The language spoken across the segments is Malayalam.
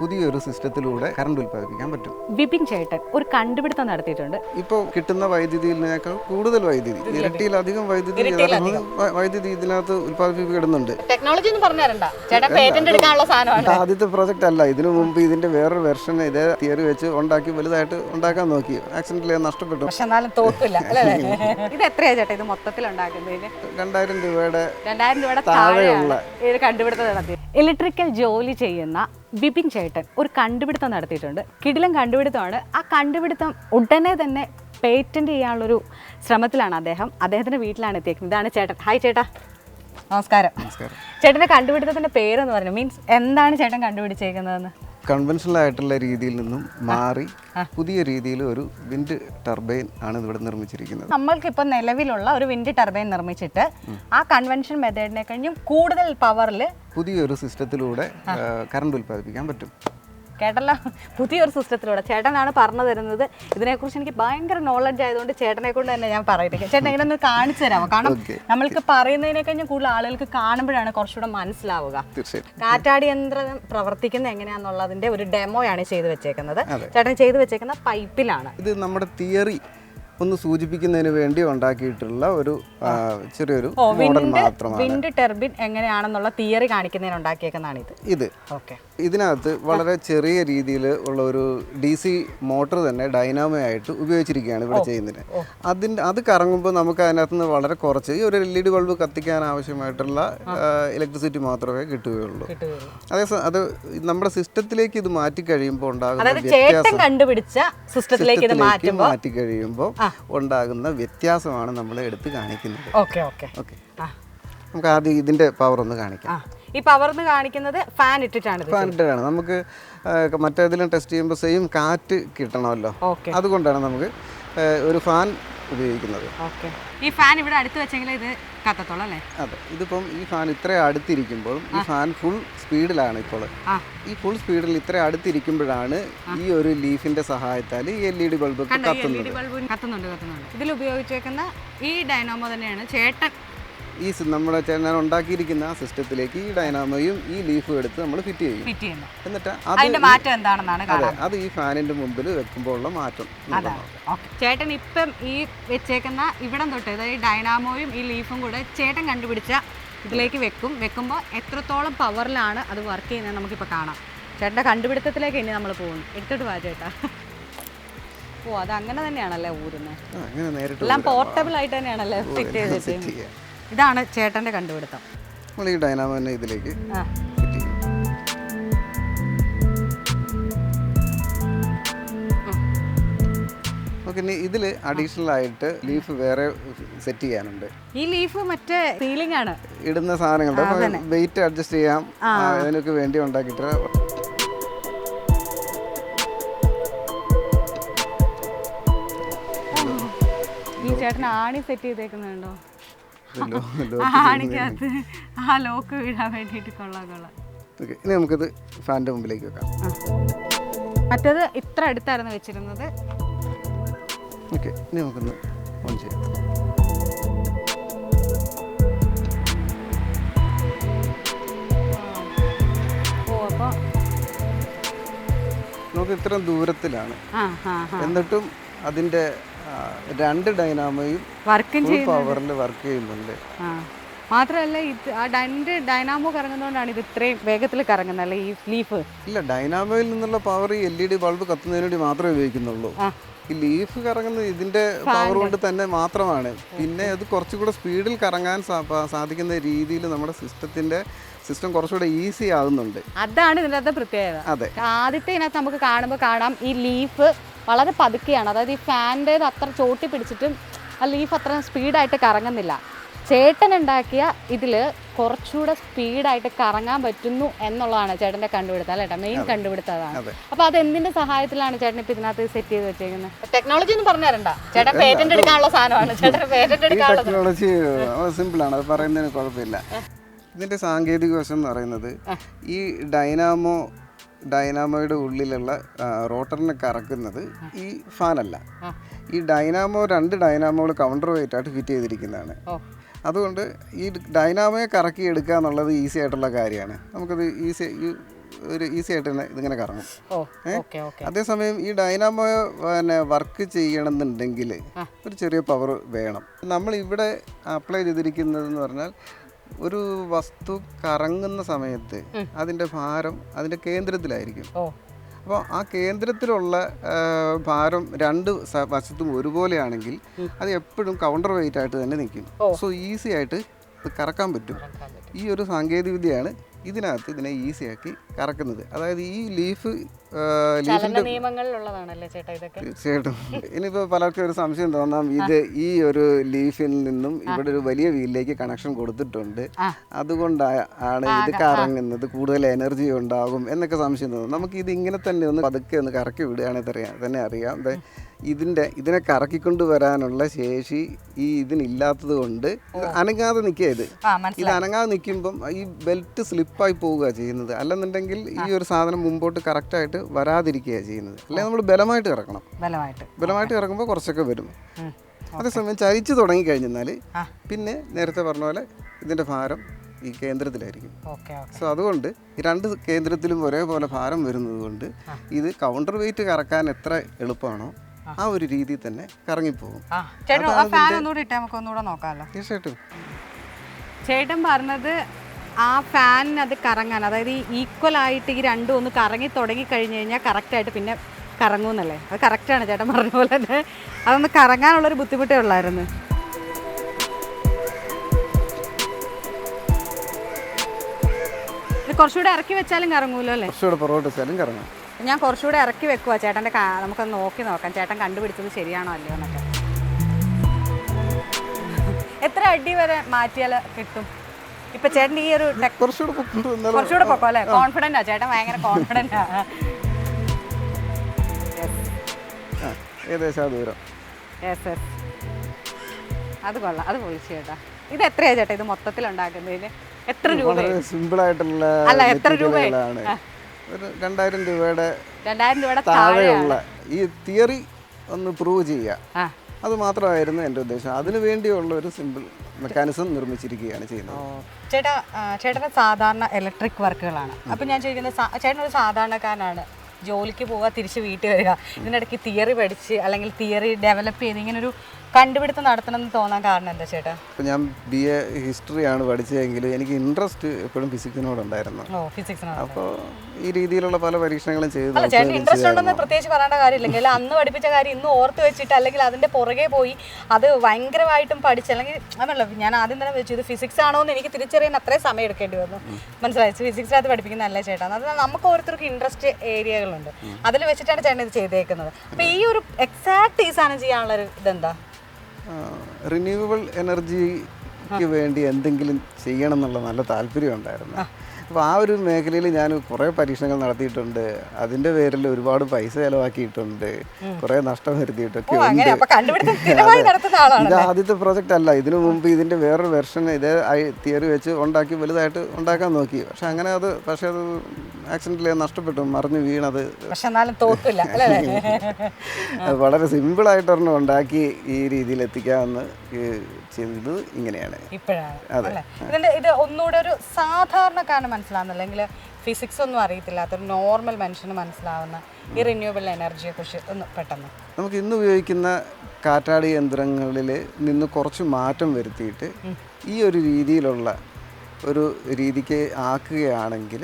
പുതിയൊരു സിസ്റ്റത്തിലൂടെ കറണ്ട് ഉൽപ്പാദിപ്പിക്കാൻ പറ്റും. വിപിൻ ചേട്ടൻ ഒരു കണ്ടുപിടുത്തം നടത്തിയിട്ടുണ്ട്. ഇപ്പോൾ കിട്ടുന്ന വൈദ്യുതിയിനേക്കാൾ കൂടുതൽ വൈദ്യുതി ഇരട്ടിയിലധികം വൈദ്യുതി വൈദ്യുതി ഇതിനകത്ത് ഉൽപ്പാദിപ്പിക്കപ്പെടുന്നുണ്ട്. ടെക്നോളജി ഒന്നും പേറ്റന്റ് എടുക്കാനുള്ള സാധനമാണ്. ആദ്യത്തെ പ്രോജക്റ്റ് അല്ല. ഇതിനു മുമ്പ് ഇതിന്റെ വേറൊരു വെർഷൻ ഇതേ തിയറി വെച്ച് ഉണ്ടാക്കി വലുതായിട്ട് ഉണ്ടാക്കാൻ നോക്കി. ആക്സിഡന്റിൽ നഷ്ടപ്പെട്ടു. പക്ഷെ എന്നാലും തോക്കില്ല അല്ലേ? ഇത് എത്രയാ ചേട്ടാ ഇത് മൊത്തത്തിൽ ഉണ്ടാക്കുന്നതിന് രണ്ടായിരം രൂപയുടെ രണ്ടായിരം രൂപയുടെ താഴെയുള്ള കണ്ടുപിടുത്തം ഇലക്ട്രിക്കൽ ജോലി ചെയ്യുന്ന വിപിൻ ചേട്ടൻ ഒരു കണ്ടുപിടുത്തം നടത്തിയിട്ടുണ്ട്. കിടിലം കണ്ടുപിടുത്തമാണ്. ആ കണ്ടുപിടുത്തം ഉടനെ തന്നെ പേറ്റന്റ് ചെയ്യാനുള്ളൊരു ശ്രമത്തിലാണ് അദ്ദേഹം. അദ്ദേഹത്തിന്റെ വീട്ടിലാണ് എത്തിയേക്കുന്നത്. ഇതാണ് ചേട്ടൻ. ഹായ് ചേട്ടാ. നമസ്കാരം. നമസ്കാരം. ചേട്ടന്റെ കണ്ടുപിടുത്തത്തിന്റെ പേരെന്ന് പറഞ്ഞു. മീൻസ് എന്താണ് ചേട്ടൻ കണ്ടുപിടിച്ചേക്കുന്നതെന്ന്? കൺവെൻഷണൽ ആയിട്ടുള്ള രീതിയിൽ നിന്നും മാറി പുതിയ രീതിയിൽ ഒരു വിൻഡ് ടർബൈൻ ആണ് ഇവിടെ നിർമ്മിച്ചിരിക്കുന്നത്. നമ്മൾക്ക് ഇപ്പൊ നിലവിലുള്ള ഒരു വിൻഡ് ടർബൈൻ നിർമ്മിച്ചിട്ട് ആ കൺവെൻഷൻ മെത്തേഡിനെ കഴിഞ്ഞും കൂടുതൽ പവറിൽ പുതിയൊരു സിസ്റ്റത്തിലൂടെ കറണ്ട് ഉൽപ്പാദിപ്പിക്കാൻ പറ്റും. കേട്ടല്ലോ? പുതിയൊരു സിസ്റ്റത്തിലൂടെ ചേട്ടനാണ് പറഞ്ഞു തരുന്നത്. ഇതിനെക്കുറിച്ച് എനിക്ക് ഭയങ്കര നോളജ് ആയതുകൊണ്ട് ചേട്ടനെ കൊണ്ട് തന്നെ ഞാൻ പറയട്ടെ ചേട്ടൻ ഇങ്ങനെ ഒന്ന് കാണിച്ചു തരാമോ? കാരണം നമ്മൾക്ക് നമ്മൾക്ക് പറയുന്നതിനേക്കഴിഞ്ഞും കൂടുതൽ ആളുകൾക്ക് കാണുമ്പോഴാണ് കുറച്ചുകൂടെ മനസ്സിലാവുക. കാറ്റാടി യന്ത്രം പ്രവർത്തിക്കുന്ന എങ്ങനെയാണെന്നുള്ളതിന്റെ ഒരു ഡെമോയാണ് ചെയ്തു വെച്ചേക്കുന്നത്. ചേട്ടൻ ചെയ്തു വെച്ചേക്കുന്ന പൈപ്പിലാണ് ഇത് നമ്മുടെ തിയറി ഒന്ന് സൂചിപ്പിക്കുന്നതിന് വേണ്ടി ഉണ്ടാക്കിയിട്ടുള്ള ഒരു ചെറിയൊരു മോഡൽ മാത്രമാണ്. വിൻഡ് ടെർബിൻ എങ്ങനെയാണെന്നുള്ള തിയറി കാണിക്കുന്നതിന് ഉണ്ടാക്കിയേക്കുന്നതാണ് ഇത്. ഇത്. ഓക്കെ ഇതിനകത്ത് വളരെ ചെറിയ രീതിയിൽ ഉള്ള ഒരു ഡി സി മോട്ടർ തന്നെ ഡൈനാമോ ആയിട്ട് ഉപയോഗിച്ചിരിക്കുകയാണ് ഇവിടെ ചെയ്യുന്നത്. അതിന്റെ അത് കറങ്ങുമ്പോൾ നമുക്ക് അതിനകത്ത് നിന്ന് വളരെ കുറച്ച് ഈ ഒരു എൽ ഇ ഡി ബൾബ് കത്തിക്കാൻ ആവശ്യമായിട്ടുള്ള ഇലക്ട്രിസിറ്റി മാത്രമേ കിട്ടുകയുള്ളൂ. അതേ അത് നമ്മുടെ സിസ്റ്റത്തിലേക്ക് ഇത് മാറ്റി കഴിയുമ്പോൾ ഉണ്ടാകുന്ന വ്യത്യാസം സിസ്റ്റത്തിലേക്ക് മാറ്റി കഴിയുമ്പോൾ ഉണ്ടാകുന്ന വ്യത്യാസമാണ് നമ്മൾ എടുത്ത് കാണിക്കുന്നത്. Okay okay. ഓക്കെ. നമുക്ക് ആദ്യം ഇതിന്റെ പവർ ഒന്ന് കാണിക്കാം. ഈ പവർന്ന് കാണിക്കുന്നത് ഫാൻ ഇട്ടിട്ടാണ് ഫാൻ ഇട്ടിട്ടാണ് നമുക്ക് മറ്റേതിലും ടെസ്റ്റ് ചെയ്യുമ്പോൾ സെയിം കാറ്റ് കിട്ടണമല്ലോ. അതുകൊണ്ടാണ് നമുക്ക് ഒരു ഫാൻ ഉപയോഗിക്കുന്നത്. ഈ ഫാൻ ഇവിടെ അടുത്ത് വെച്ചെങ്കിൽ ഇത് കത്തത്തോളം അല്ലേ? അതെ. ഇതിപ്പം ഈ ഫാൻ ഇത്ര അടുത്തിരിക്കുമ്പോൾ ഈ ഫാൻ ഫുൾ സ്പീഡിലാണ് ഇപ്പോൾ. ഈ ഫുൾ സ്പീഡിൽ ഇത്ര അടുത്തിരിക്കുമ്പോഴാണ് ഈ ഒരു ലീഫിന്റെ സഹായത്താൽ ഈ എൽ ഇ ഡി ബൾബ് കത്തുന്നുണ്ട് കത്തുന്നുണ്ട്. ഇതിൽ ഉപയോഗിച്ചേക്കുന്ന ഈ ഡൈനാമോ തന്നെയാണ് ചേട്ടൻ ഈ നമ്മുടെ ചേട്ടൻ ഉണ്ടാക്കിയിരിക്കുന്ന ആ സിസ്റ്റത്തിലേക്ക് ഈ ഡൈനാമോയും ഈ ലീഫും എടുത്ത് നമ്മൾ ഫിറ്റ് ചെയ്യും. ഫിറ്റ് എന്നിട്ട് അത് അതിന്റെ മാറ്റം എന്താണെന്നാണ് അതെ അത് ഈ ഫാനിന്റെ മുമ്പിൽ വെക്കുമ്പോൾ ഉള്ള മാറ്റം അതാണ്. ചേട്ടൻ ഇപ്പം ഈ വെച്ചേക്കുന്ന ഇവിടം തൊട്ട് അതായത് ഡൈനാമോയും ഈ ലീഫും കൂടെ ചേട്ടൻ കണ്ടുപിടിച്ച ഇതിലേക്ക് വെക്കും. വെക്കുമ്പോൾ എത്രത്തോളം പവറിലാണ് അത് വർക്ക് ചെയ്യുന്നത് നമുക്കിപ്പോൾ കാണാം. ചേട്ടന്റെ കണ്ടുപിടുത്തത്തിലേക്ക് ഇനി നമ്മൾ പോകുന്നു. എടുത്തിട്ട് വാ ചേട്ടാ. ഓ അത് അങ്ങനെ തന്നെയാണല്ലേ ഊരുന്നത് എല്ലാം പോർട്ടബിൾ ആയിട്ട് തന്നെയാണല്ലേ ഫിറ്റ് ചെയ്തിട്ട് ഇതാണ് ചേട്ടന്റെ കണ്ടുപിടുത്തം. നമ്മൾ ഈ ഡൈനാമോനെ ഇതിലേക്ക് ആ. പിന്നെ ഇതിൽ അഡീഷണൽ ആയിട്ട് ലീഫ് വേറെ സെറ്റ് ചെയ്യാനുണ്ട്. ഈ ലീഫ് മറ്റേ സീലിംഗ് ആണ്. ഇടുന്ന സാധനങ്ങൾ വെയിറ്റ് അഡ്ജസ്റ്റ് ചെയ്യാം. അതിനൊക്കെ വേണ്ടി ഉണ്ടാക്കിയിട്ട്. ഈ ചേട്ടൻ ആണി സെറ്റ് ചെയ്തേക്കുന്നുണ്ടോ ആണിക്കകത്ത് ആ ലോക്ക് വീഴാൻ വേണ്ടിയിട്ട് കൊള്ളാം കൊള്ളാം. ഓക്കെ ഇനി നമുക്കിത് ഫാന്റെ മുമ്പിലേക്ക് വെക്കാം. മറ്റേത് ഇത്ര അടുത്തായിരുന്നു വെച്ചിരുന്നത്. ഓക്കെ ഇനി നമുക്കൊന്ന് ഓൺ ചെയ്യാം. നമുക്ക് ഇത്രയും ദൂരത്തിലാണ്. എന്നിട്ടും അതിന്റെ ആ, രണ്ട് ഡൈനാമോയും വർക്കും പവറിൽ വർക്ക് ചെയ്യുന്നുണ്ട്. മാത്രമല്ല ഇത് ആ രണ്ട് ഡൈനാമോ കറങ്ങുന്നതുകൊണ്ടാണ് ഇത് ഇത്രയും വേഗത്തിൽ കറങ്ങുന്നത് അല്ലേ? ഈ ലീഫ് ഇല്ല ഡൈനാമോയിൽ നിന്നുള്ള പവർ ഈ എൽ ഇ ഡി ബൾബ് കത്തുന്നതിന് വേണ്ടി മാത്രമേ ഉപയോഗിക്കുന്നുള്ളൂ. ഈ ലീഫ് കറങ്ങുന്നത് ഇതിന്റെ പവർ കൊണ്ട് തന്നെ മാത്രമാണ്. പിന്നെ അത് കുറച്ചുകൂടെ സ്പീഡിൽ കറങ്ങാൻ സാധിക്കുന്ന രീതിയിൽ നമ്മുടെ സിസ്റ്റത്തിന്റെ സിസ്റ്റം കുറച്ചുകൂടെ ഈസി ആകുന്നുണ്ട് അതാണ് ഇതിന്റെ പ്രത്യേകത. അതെ. ആദ്യത്തെ ഇതിനകത്ത് നമുക്ക് കാണുമ്പോൾ കാണാം ഈ ലീഫ് വളരെ പതുക്കെയാണ്. അതായത് ഈ ഫാനിന്റേത് അത്ര ചോട്ടി പിടിച്ചിട്ടും ആ ലീഫ് അത്ര സ്പീഡായിട്ട് കറങ്ങുന്നില്ല. ചേട്ടൻ ഉണ്ടാക്കിയ ഇതിൽ കുറച്ചുകൂടെ സ്പീഡായിട്ട് കറങ്ങാൻ പറ്റുന്നു എന്നുള്ളതാണ് ചേട്ടന്റെ കണ്ടുപിടുത്തം അല്ലേ ചേട്ടാ മെയിൻ കണ്ടുപിടുത്തതാണ്. അപ്പൊ അപ്പോൾ അത് എന്തിന്റെ സഹായത്തിലാണ് ചേട്ടൻ ഇപ്പം ഇതിനകത്ത് സെറ്റ് ചെയ്ത് വെച്ചേക്കുന്നത്? ടെക്നോളജി ഒന്നും പറഞ്ഞുതരണ്ട ചേട്ടൻ പേറ്റന്റ് എടുക്കാനുള്ള സാധനമാണ്. ചേട്ടൻ പേറ്റന്റ് എടുക്കാനുള്ള ടെക്നോളജി സിമ്പിളാണ് അത് പറയുന്നതിന് കുഴപ്പമില്ല. ഇതിന്റെ സാങ്കേതിക വശം എന്ന് പറയുന്നത് ഈ ഡൈനാമോ ഡൈനാമോയുടെ ഉള്ളിലുള്ള റോട്ടറിനെ കറക്കുന്നത് ഈ ഫാനല്ല. ഈ ഡൈനാമോ രണ്ട് ഡൈനാമോകൾ കൗണ്ടർ വെയിറ്റായിട്ട് ഫിറ്റ് ചെയ്തിരിക്കുന്നതാണ്. അതുകൊണ്ട് ഈ ഡൈനാമോയെ കറക്കി എടുക്കുക എന്നുള്ളത് ഈസി ആയിട്ടുള്ള കാര്യമാണ്. നമുക്കത് ഈസി ഒരു ഈസി ആയിട്ട് തന്നെ ഇതിങ്ങനെ കറങ്ങും. അതേസമയം ഈ ഡൈനാമോ പിന്നെ വർക്ക് ചെയ്യണമെന്നുണ്ടെങ്കിൽ ഒരു ചെറിയ പവർ വേണം. നമ്മൾ ഇവിടെ അപ്ലൈ ചെയ്തിരിക്കുന്നതെന്ന് പറഞ്ഞാൽ ഒരു വസ്തു കറങ്ങുന്ന സമയത്ത് അതിന്റെ ഭാരം അതിന്റെ കേന്ദ്രത്തിലായിരിക്കും. അപ്പോൾ ആ കേന്ദ്രത്തിലുള്ള ഭാരം രണ്ട് വശത്തും ഒരുപോലെയാണെങ്കിൽ അത് എപ്പോഴും കൗണ്ടർ വെയിറ്റ് ആയിട്ട് തന്നെ നിൽക്കും. സോ ഈസി ആയിട്ട് കറക്കാൻ പറ്റും. ഈ ഒരു സാങ്കേതിക വിദ്യയാണ് ഇതിനകത്ത് ഇതിനെ ഈസിയാക്കി കറക്കുന്നത്. അതായത് ഈ ലീഫ് തീർച്ചയായിട്ടും. ഇനിയിപ്പോൾ പലർക്കും ഒരു സംശയം തോന്നാം. ഇത് ഈ ഒരു ലീഫിൽ നിന്നും ഇവിടെ ഒരു വലിയ വീലിലേക്ക് കണക്ഷൻ കൊടുത്തിട്ടുണ്ട്. അതുകൊണ്ടാണ് ഇത് കറങ്ങുന്നത്. കൂടുതൽ എനർജി ഉണ്ടാകും എന്നൊക്കെ സംശയം തോന്നും. നമുക്ക് ഇത് ഇങ്ങനെ തന്നെ ഒന്ന് പതുക്കെ ഒന്ന് കറക്കി വിടുകയാണെങ്കിൽ അറിയാം തന്നെ അറിയാം. ഇതിന്റെ ഇതിനെ കറക്കിക്കൊണ്ട് വരാനുള്ള ശേഷി ഈ ഇതിനില്ലാത്തത് കൊണ്ട് അനങ്ങാതെ നിൽക്കുക ഇത്. ഇത് അനങ്ങാതെ നിൽക്കുമ്പം ഈ ബെൽറ്റ് സ്ലിപ്പായി പോവുക ചെയ്യുന്നത്. അല്ലെന്നുണ്ടെങ്കിൽ ഈ ഒരു സാധനം മുമ്പോട്ട് കറക്റ്റായിട്ട് വരാതിരിക്കുക ചെയ്യുന്നത്. അല്ലെങ്കിൽ നമ്മൾ ബലമായിട്ട് ഇറക്കണം ബലമായിട്ട്. ബലമായിട്ട് ഇറക്കുമ്പോൾ കുറച്ചൊക്കെ വരും. അതേസമയം ചരിച്ചു തുടങ്ങി കഴിഞ്ഞാൽ പിന്നെ നേരത്തെ പറഞ്ഞ പോലെ ഇതിന്റെ ഭാരം ഈ കേന്ദ്രത്തിലായിരിക്കും. സോ അതുകൊണ്ട് ഈ രണ്ട് കേന്ദ്രത്തിലും ഒരേപോലെ ഭാരം വരുന്നത് കൊണ്ട് ഇത് കൗണ്ടർ വെയിറ്റ് കറക്കാൻ എത്ര എളുപ്പമാണോ ആ. ഒരു രീതിയിൽ തന്നെ കറങ്ങിപ്പോകും. തീർച്ചയായിട്ടും. ചേട്ടൻ പറഞ്ഞത് ആ ഫാനിന് അത് കറങ്ങാൻ അതായത് ഈ ഈക്വൽ ആയിട്ട് ഈ രണ്ടും ഒന്ന് കറങ്ങി തുടങ്ങി കഴിഞ്ഞു കഴിഞ്ഞാൽ കറക്റ്റായിട്ട് പിന്നെ കറങ്ങൂന്നല്ലേ? അത് കറക്റ്റാണ് ചേട്ടൻ പറഞ്ഞ പോലെ തന്നെ. അതൊന്ന് കറങ്ങാനുള്ളൊരു ബുദ്ധിമുട്ടേ ഉള്ളായിരുന്നു. കുറച്ചുകൂടെ ഇറക്കി വെച്ചാലും കറങ്ങൂലോ അല്ലേ? കുറച്ചുകൂടെ പുറകോട്ട് വെച്ചാലും കറങ്ങാം. ഞാൻ കുറച്ചുകൂടെ ഇറക്കി വെക്കുക ചേട്ടന്റെ നമുക്കൊന്ന് നോക്കി നോക്കാം. ചേട്ടൻ കണ്ടുപിടിച്ചത് ശരിയാണോ അല്ലയോ എന്നൊക്കെ. എത്ര അടി വരെ മാറ്റിയാൽ കിട്ടും? ഇപ്പൊ ചേട്ടൻ ഈ ഒരു കുറച്ചുകൂടെ പൊക്കോ അല്ലേ? കോൺഫിഡന്റ് ആ. ചേട്ടൻ ഭയങ്കര കോൺഫിഡന്റ് ആ. ഏകദേശം ദൂരം. യെസ് യെസ് അത് കൊള്ളാം. അത് പോയി ചേട്ടാ. ഇത് എത്രയാ ചേട്ടാ ഇത് മൊത്തത്തിൽ ഉണ്ടാക്കുന്നതിന് എത്ര രൂപ സിമ്പിൾ ആയിട്ടുള്ള അല്ല, എത്ര രൂപയായി? ഒരു രണ്ടായിരം രൂപയുടെ രണ്ടായിരം രൂപയുടെ താഴെ താഴെയുള്ള ഈ തിയറി ഒന്ന് പ്രൂവ് ചെയ്യുക. അത് മാത്രമായിരുന്നു എന്റെ ഉദ്ദേശം. അതിനു വേണ്ടിയുള്ള ഒരു സിമ്പിൾ മെക്കാനിസം നിർമ്മിച്ചിരിക്കുകയാണ് ചെയ്യുന്നത്. ചേട്ടാ ചേട്ടന്റെ സാധാരണ ഇലക്ട്രിക് വർക്കുകളാണ്. അപ്പം ഞാൻ ചോദിക്കുന്നത് ചേട്ടൻ ഒരു സാധാരണക്കാരനാണ്. ജോലിക്ക് പോവുക തിരിച്ച് വീട്ടിൽ വരിക. ഇതിനിടയ്ക്ക് തിയറി പഠിച്ച് അല്ലെങ്കിൽ തിയറി ഡെവലപ്പ് ചെയ്ത് ഇങ്ങനെ ഒരു കണ്ടുപിടുത്തം നടത്തണം എന്ന് തോന്നാൻ കാരണം എന്താ ചേട്ടാ? അപ്പോൾ ഞാൻ ബി എ ഹിസ്റ്ററിയാണ് പഠിച്ചതെങ്കിൽ എനിക്ക് ഇൻട്രസ്റ്റ് എപ്പോഴും ഫിസിക്സിനോടുണ്ടായിരുന്നു ഓ ഫിസിക്സിനാണ് അപ്പോൾ ഈ രീതിയിലുള്ള പല പരീക്ഷണങ്ങളും ചെയ്തു അല്ല ചേട്ടൻ ഇൻട്രസ്റ്റ് ഉണ്ടെന്ന് പ്രത്യേകിച്ച് പറയേണ്ട കാര്യമില്ലെങ്കിൽ അന്ന് പഠിപ്പിച്ച കാര്യം ഇന്ന് ഓർത്ത് വെച്ചിട്ട് അല്ലെങ്കിൽ അതിന്റെ പുറകെ പോയി അത് ഭയങ്കരമായിട്ടും പഠിച്ച് അല്ലെങ്കിൽ അതല്ല ഞാൻ ആദ്യം തന്നെ വെച്ചു ഇത് ഫിസിക്സ് ആണോ എന്ന് എനിക്ക് തിരിച്ചറിയാൻ അത്രയും സമയം എടുക്കേണ്ടി വന്നു. മനസ്സിലായി? ഫിസിക്സിനകത്ത് പഠിപ്പിക്കുന്നതല്ല ചേട്ടാ. അത് നമുക്ക് ഓരോരുത്തർക്ക് ഇൻട്രസ്റ്റ് ഏരിയകളുണ്ട് അതിൽ വെച്ചിട്ടാണ് ചേട്ടൻ ഇത് ചെയ്തേക്കുന്നത്. അപ്പൊ ഈ ഒരു എക്സാക്ട് ഈ സാധനം ചെയ്യാനുള്ള ഒരു ഇതെന്താ? റിന്യൂവബിൾ എനർജിക്ക് വേണ്ടി എന്തെങ്കിലും ചെയ്യണം എന്നുള്ള നല്ല താല്പര്യം ഉണ്ടായിരുന്നു. അപ്പോൾ ആ ഒരു മേഖലയിൽ ഞാൻ കുറേ പരീക്ഷണങ്ങൾ നടത്തിയിട്ടുണ്ട്. അതിന്റെ പേരിൽ ഒരുപാട് പൈസ ചിലവാക്കിയിട്ടുണ്ട്. കുറേ നഷ്ടം വരുത്തിയിട്ടൊക്കെ ഇത് ആദ്യത്തെ പ്രോജക്റ്റ് അല്ല. ഇതിനു മുമ്പ് ഇതിന്റെ വേറൊരു വെർഷൻ ഇതേ തിയറി വെച്ച് ഉണ്ടാക്കി വലുതായിട്ട് ഉണ്ടാക്കാൻ നോക്കി. പക്ഷെ അങ്ങനെ അത് പക്ഷേ അത് ആക്സിഡന്റിൽ നഷ്ടപ്പെട്ടു മറിഞ്ഞു വീണത്. വളരെ സിമ്പിളായിട്ടൊരെണ്ണം ഉണ്ടാക്കി ഈ രീതിയിൽ എത്തിക്കാമെന്ന് ഈ ചെയ്തത് ഇങ്ങനെയാണ്. ഇപ്പോഴാണ് അല്ലേ? ഇതിന്റെ ഇത് ഒന്നുകൂടെ ഒരു സാധാരണക്കാരന് മനസ്സിലാവുന്ന അല്ലെങ്കിൽ ഫിസിക്സ് ഒന്നും അറിയത്തില്ലാത്ത ഒരു നോർമൽ മനുഷ്യന് മനസ്സിലാവുന്ന ഈ റിന്യൂവബിൾ എനർജിയെ കുറിച്ച് ഒന്ന് പെട്ടെന്ന്. നമുക്ക് ഇന്ന് ഉപയോഗിക്കുന്ന കാറ്റാടി യന്ത്രങ്ങളിൽ നിന്ന് കുറച്ച് മാറ്റം വരുത്തിയിട്ട് ഈ ഒരു രീതിയിലുള്ള ഒരു രീതിക്ക് ആക്കുകയാണെങ്കിൽ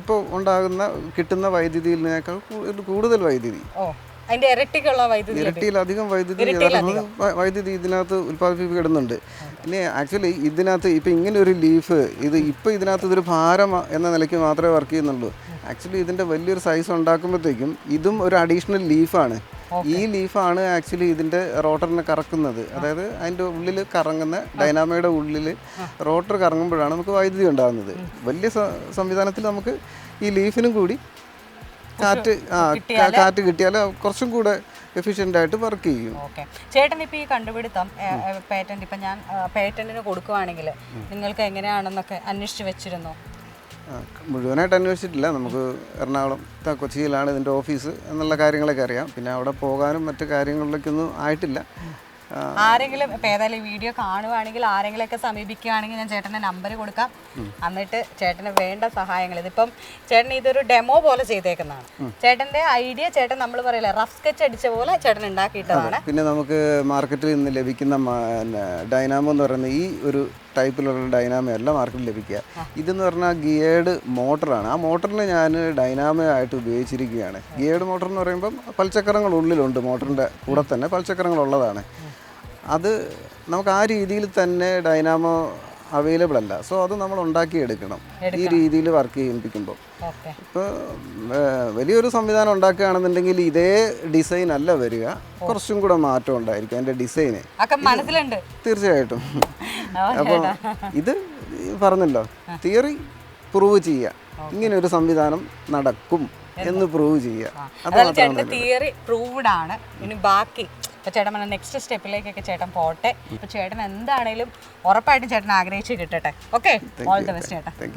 ഇപ്പോൾ ഉണ്ടാകുന്ന കിട്ടുന്ന വൈദ്യുതിയിൽ നിന്നേക്കാൾ കൂടുതൽ വൈദ്യുതി. അതിന്റെ ഇരട്ടിക്കുള്ള വൈദ്യുതി. ഇരട്ടിയിലധികം വൈദ്യുതി വൈദ്യുതി ഇതിനകത്ത് ഉൽപ്പാദിപ്പിക്കപ്പെടുന്നുണ്ട് ഇനി ആക്ച്വലി ഇതിനകത്ത് ഇപ്പം ഇങ്ങനെ ഒരു ലീഫ് ഇത് ഇപ്പം ഇതിനകത്ത് ഇതൊരു ഭാരം എന്ന നിലയ്ക്ക് മാത്രമേ വർക്ക് ചെയ്യുന്നുള്ളൂ. ആക്ച്വലി ഇതിന്റെ വലിയൊരു സൈസ് ഉണ്ടാക്കുമ്പോഴത്തേക്കും ഇതും ഒരു അഡീഷണൽ ലീഫാണ് ഈ ലീഫാണ് ആക്ച്വലി ഇതിന്റെ റോട്ടറിനെ കറക്കുന്നത്. അതായത് അതിന്റെ ഉള്ളിൽ കറങ്ങുന്ന ഡൈനാമയുടെ ഉള്ളിൽ റോട്ടർ കറങ്ങുമ്പോഴാണ് നമുക്ക് വൈദ്യുതി ഉണ്ടാകുന്നത്. വലിയ സംവിധാനത്തിൽ നമുക്ക് ഈ ലീഫിനും കൂടി കാറ്റ് ആ കാറ്റ് കിട്ടിയാൽ കുറച്ചും കൂടെ എഫിഷ്യന്റ് ആയിട്ട് വർക്ക് ചെയ്യും. ഓക്കെ. ചേട്ടൻ ഇപ്പൊ ഈ കണ്ടുപിടുത്തം പേറ്റന്റ് ഇപ്പൊ ഞാൻ പേറ്റന്റിന് കൊടുക്കുവാണെങ്കിൽ നിങ്ങൾക്ക് എങ്ങനെയാണെന്നൊക്കെ അന്വേഷിച്ച് വെച്ചിരുന്നു? മുഴുവനായിട്ട് അന്വേഷിച്ചിട്ടില്ല. നമുക്ക് എറണാകുളം കൊച്ചിയിലാണ് ഇതിന്റെ ഓഫീസ് എന്നുള്ള കാര്യങ്ങളൊക്കെ അറിയാം. പിന്നെ അവിടെ പോകാനും മറ്റു കാര്യങ്ങളിലേക്കൊന്നും ആയിട്ടില്ല. ആരെങ്കിലും ഇപ്പം ഏതായാലും വീഡിയോ കാണുവാണെങ്കിൽ ആരെങ്കിലുമൊക്കെ സമീപിക്കുകയാണെങ്കിൽ ഞാൻ ചേട്ടന്റെ നമ്പർ കൊടുക്കാം. എന്നിട്ട് ചേട്ടന് വേണ്ട സഹായങ്ങൾ. ഇതിപ്പം ചേട്ടൻ ഇതൊരു ഡെമോ പോലെ ചെയ്തേക്കുന്നതാണ്. ചേട്ടന്റെ ഐഡിയ ചേട്ടൻ നമ്മൾ പറയില്ല റഫ് സ്കെച്ച് അടിച്ച പോലെ ചേട്ടൻ ഉണ്ടാക്കിയിട്ടതാണ്. പിന്നെ നമുക്ക് മാർക്കറ്റിൽ നിന്ന് ലഭിക്കുന്ന ഡൈനാമോ എന്ന് പറയുന്ന ഈ ഒരു ടൈപ്പിലുള്ള ഡൈനാമോ അല്ല മാർക്കറ്റിൽ ലഭിക്കുക. ഇതെന്ന് പറഞ്ഞാൽ ഗിയേർഡ് മോട്ടറാണ്. ആ മോട്ടറിന് ഞാൻ ഡൈനാമോ ആയിട്ട് ഉപയോഗിച്ചിരിക്കുകയാണ്. ഗിയേർഡ് മോട്ടർ എന്ന് പറയുമ്പം പൽച്ചക്രങ്ങൾ ഉള്ളിലുണ്ട് മോട്ടറിന്റെ കൂടെ തന്നെ പൽച്ചക്രങ്ങൾ ഉള്ളതാണ്. അത് നമുക്ക് ആ രീതിയിൽ തന്നെ ഡൈനാമോ അവൈലബിൾ അല്ല. സോ അത് നമ്മൾ ഉണ്ടാക്കിയെടുക്കണം ഈ രീതിയിൽ വർക്ക് ചെയ്യിപ്പിക്കുമ്പോൾ. ഇപ്പോൾ വലിയൊരു സംവിധാനം ഉണ്ടാക്കുകയാണെന്നുണ്ടെങ്കിൽ ഇതേ ഡിസൈൻ അല്ല വരിക. കുറച്ചും കൂടെ മാറ്റം ഉണ്ടായിരിക്കും അതിന്റെ ഡിസൈന് തീർച്ചയായിട്ടും. അപ്പോൾ ഇത് പറഞ്ഞല്ലോ തിയറി പ്രൂവ് ചെയ്യുക. ഇങ്ങനെ ഒരു സംവിധാനം നടക്കും എന്ന് പ്രൂവ് ചെയ്യുക. തിയറി പ്രൂവ്ഡ് ആണ്. ഇനി ബാക്കി ഇപ്പൊ ചേട്ടൻ പറഞ്ഞ നെക്സ്റ്റ് സ്റ്റെപ്പിലേക്കൊക്കെ ചേട്ടൻ പോട്ടെ. അപ്പോൾ ചേട്ടൻ എന്താണേലും ഉറപ്പായിട്ടും ചേട്ടൻ ആഗ്രഹിച്ച് കിട്ടട്ടെ. ഓക്കെ ഓൾ ദ ബെസ്റ്റ് ചേട്ടാ.